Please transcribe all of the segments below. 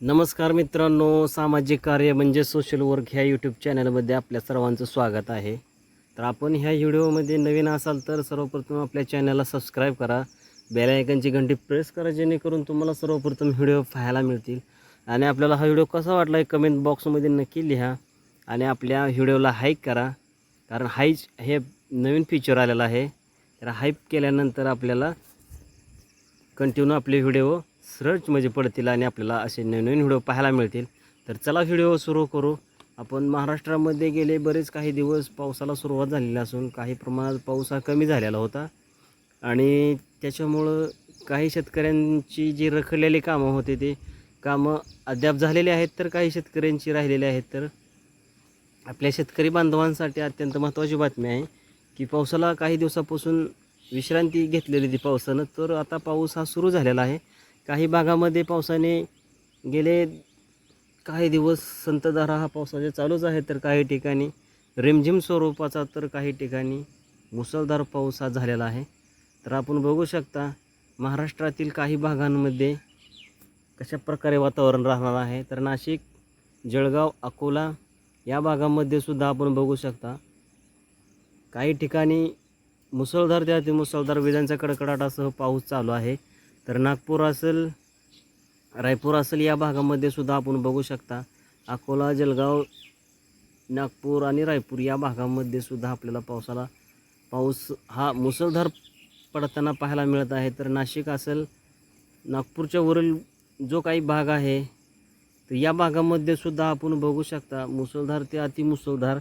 नमस्कार मित्रांनो सामाजिक कार्य म्हणजे सोशल वर्क ह्या यूट्यूब चॅनलमध्ये आपल्या सर्वांचं स्वागत आहे. तर आपण ह्या व्हिडिओमध्ये नवीन असाल तर सर्वप्रथम आपल्या चॅनलला सबस्क्राईब करा. बेल आयकनची घंटी प्रेस करा जेणेकरून तुम्हाला सर्वप्रथम व्हिडिओ पाहायला मिळतील. आणि आपल्याला हा व्हिडिओ कसा वाटला हे कमेंट बॉक्समध्ये नक्की लिहा. आणि आपल्या व्हिडिओला हाईक करा. कारण हाईच हे नवीन फीचर आलेलं आहे. तर हाईप केल्यानंतर आपल्याला कंटिन्यू आपले व्हिडिओ सर्चमध्ये म्हणजे पडतील आणि आपल्याला असे नवीन नवीन व्हिडिओ पाहायला मिळतील. तर चला व्हिडिओ सुरू करू. आपण महाराष्ट्रामध्ये गेले बरेच काही दिवस पावसाला सुरुवात झालेली असून काही प्रमाणात पाऊस हा कमी झालेला होता. आणि त्याच्यामुळं काही शेतकऱ्यांची जी रखडलेली कामं होते ते कामं अद्याप झालेली आहेत तर काही शेतकऱ्यांची राहिलेली आहेत तर आपल्या शेतकरी बांधवांसाठी अत्यंत महत्त्वाची बातमी आहे की पावसाला काही दिवसापासून विश्रांती घेतलेली ती पावसानं. तर आता पाऊस हा सुरू झालेला आहे. काही भागामध्ये पावसाने गेले काही दिवस संतधारा हा पावसाचे चालूच आहे तर काही ठिकाणी रिमझिम स्वरूपाचा तर काही ठिकाणी मुसळधार पाऊस हा झालेला आहे. तर आपण बघू शकता महाराष्ट्रातील काही भागांमध्ये कशा प्रकारे वातावरण राहणार आहे. तर नाशिक जळगाव अकोला या भागामध्ये सुद्धा आपण बघू शकता काही ठिकाणी मुसळधार ते अतिमुसळधार विजांचा कडकडाटासह पाऊस चालू आहे. तर नागपूर असेल रायपूर असेल या भागामध्ये सुद्धा आपण बघू शकता. अकोला जलगाव नागपूर आणि रायपूर या भागामध्ये सुद्धा आपल्याला पावसाला पाऊस हा मुसळधार पडताना पाहायला मिळत आहे. तर नाशिक असेल नागपूरच्या वरील जो काही भाग आहे तर या भागामध्ये सुद्धा आपण बघू शकता मुसळधार ते अतिमुसळधार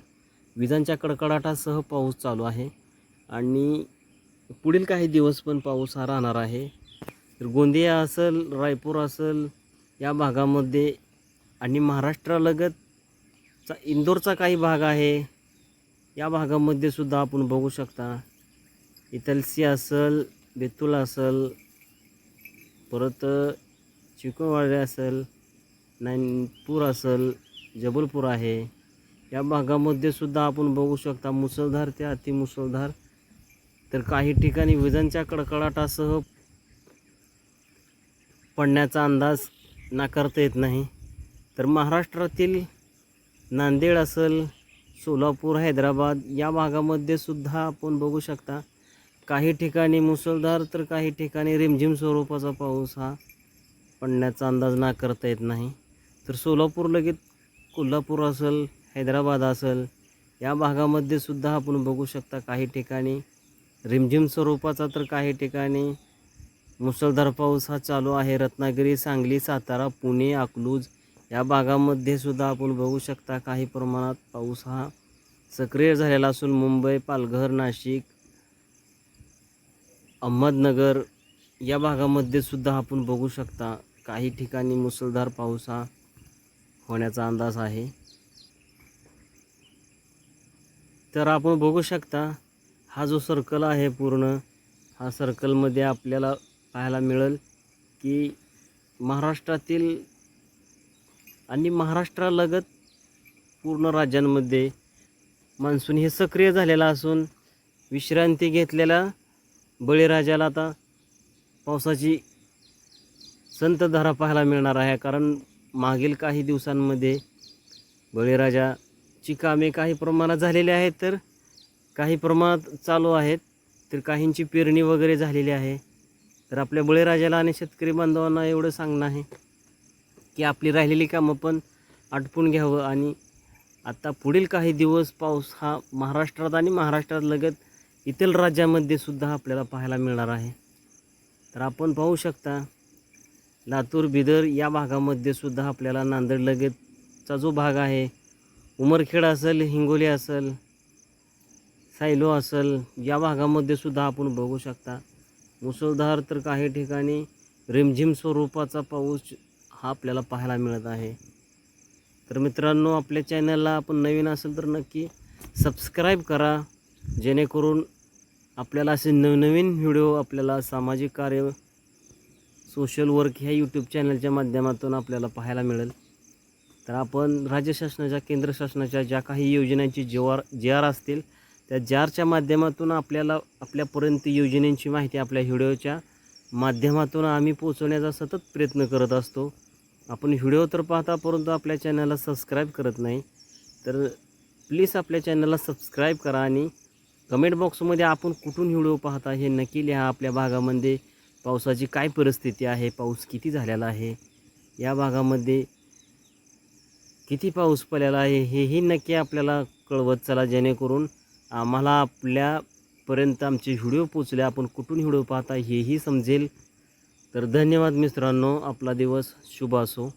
विजांच्या कडकडाटासह पाऊस चालू आहे. आणि पुढील काही दिवस पण पाऊस हा राहणार आहे. तर गोंदिया असेल रायपूर असेल या भागामध्ये आणि महाराष्ट्रालगतचा इंदोरचा काही भाग आहे या भागामध्ये सुद्धा आपण बघू शकता. इथलसी असेल बेतूल असेल परत चिकनवाडी असेल नानपूर असेल जबलपूर आहे. या भागामध्ये सुद्धा आपण बघू शकता मुसळधार ते अतिमुसळधार. तर काही ठिकाणी विजांच्या कडकडाटासह पडण्याचा अंदाज नाकारता येत नाही. तर महाराष्ट्रातील नांदेड असेल सोलापूर हैदराबाद या भागामध्ये सुद्धा आपण बघू शकता काही ठिकाणी मुसळधार तर काही ठिकाणी रिमझिम स्वरूपाचा पाऊस हा पडण्याचा अंदाज नाकारता येत नाही. तर सोलापूर लगेच कोल्हापूर असेल हैदराबाद असेल या भागामध्ये सुद्धा आपण बघू शकता काही ठिकाणी रिमझिम स्वरूपाचा तर काही ठिकाणी मुसळधार पाऊस हा चालू आहे. रत्नागिरी सांगली सातारा पुणे अकलूज या भागामध्ये सुद्धा आपण बघू शकता काही प्रमाणात पाऊस हा सक्रिय झालेला असून मुंबई पालघर नाशिक अहमदनगर या भागामध्ये सुद्धा आपण बघू शकता काही ठिकाणी मुसळधार पाऊस हा होण्याचा अंदाज आहे. तर आपण बघू शकता हा जो सर्कल आहे पूर्ण हा सर्कलमध्ये आपल्याला पाहायला मिळेल की महाराष्ट्रातील आणि महाराष्ट्रालगत पूर्ण राज्यांमध्ये मान्सून हे सक्रिय झालेला असून विश्रांती घेतलेल्या बळीराजाला आता पावसाची संतधारा पाहायला मिळणार आहे. कारण मागील काही दिवसांमध्ये बळीराजाची कामे काही प्रमाणात झालेली आहेत तर काही प्रमाणात चालू आहेत तर काहींची पेरणी वगैरे झालेली आहे. तर आपल्या बळीराजाला आणि शेतकरी बांधवांना एवढं सांगणं आहे की आपली राहिलेली कामं पण आटपून घ्यावं आणि आता पुढील काही दिवस पाऊस हा महाराष्ट्रात आणि महाराष्ट्रात लगत इतर राज्यामध्ये सुद्धा आपल्याला पाहायला मिळणार आहे. तर आपण पाहू शकता लातूर बिदर या भागामध्ये सुद्धा आपल्याला नांदेड लगतचा जो भाग आहे उमरखेड असेल हिंगोली असेल सायलो असेल या भागामध्ये सुद्धा आपण बघू शकता. मुसळधार तर काही ठिकाणी रिमझिम स्वरूपाचा पाऊस हा आपल्याला पाहायला मिळत आहे. तर मित्रांनो आपल्या चॅनलला आपण नवीन असेल तर नक्की सबस्क्राईब करा जेणेकरून आपल्याला असे नवनवीन व्हिडिओ आपल्याला सामाजिक कार्य सोशल वर्क ह्या यूट्यूब चॅनलच्या माध्यमातून आपल्याला पाहायला मिळेल. तर आपण राज्य शासनाच्या केंद्र शासनाच्या ज्या काही योजनांची जेवार जे आर असतील त्या जारच्या आरच्या माध्यमातून आपल्याला आपल्यापर्यंत योजनेची माहिती आपल्या व्हिडिओच्या माध्यमातून आम्ही पोचवण्याचा सतत प्रयत्न करत असतो. आपण व्हिडिओ तर पाहता परंतु आपल्या चॅनलला सबस्क्राईब करत नाही. तर प्लीज आपल्या चॅनलला सबस्क्राईब करा आणि कमेंट बॉक्समध्ये आपण कुठून व्हिडिओ पाहता हे नक्की लिहा. आपल्या भागामध्ये पावसाची काय परिस्थिती आहे पाऊस किती झालेला आहे या भागामध्ये किती पाऊस पडलेला आहे हेही नक्की आपल्याला कळवत चला जेणेकरून आम्हाला आपल्यापर्यंत आमचे व्हिडिओ पोचले आपण कुठून व्हिडिओ पाहता हेही समजेल. तर धन्यवाद मित्रांनो. आपला दिवस शुभ असो.